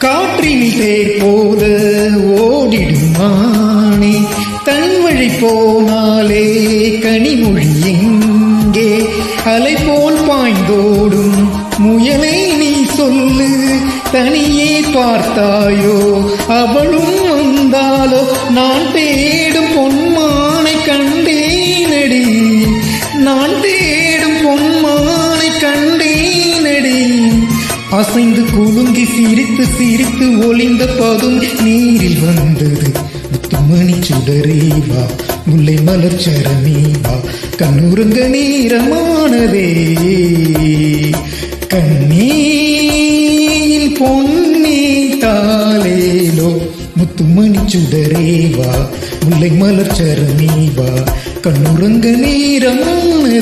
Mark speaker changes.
Speaker 1: ஆற்றினி தேர் போல ஓடிடுமானே. தன் வழி போனாலே கனிமொழி எங்கே? அலை போல் பாய்ந்தோடும் முயலை நீ சொல்லு தனியே பார்த்தாயோ? அவளும் வந்தாலோ? நான் தேடும் பொன்மானை கண்டேனடி. நான் தேடும் பொன்மானை அசைந்து குலுங்கி சிரித்து சிரித்து ஒளிந்த பதும் நீரில் வந்தது. முத்துமணி சுடரேவா முல்லை மலர் சரமேவா கண்ணுருங்க நீரமானதே கண்ணீல் பொன்னே தாலேலோ முத்துமணி சுடரேவா முல்லை மலர் சரமேவா கண்ணுருங்க நீரமானதே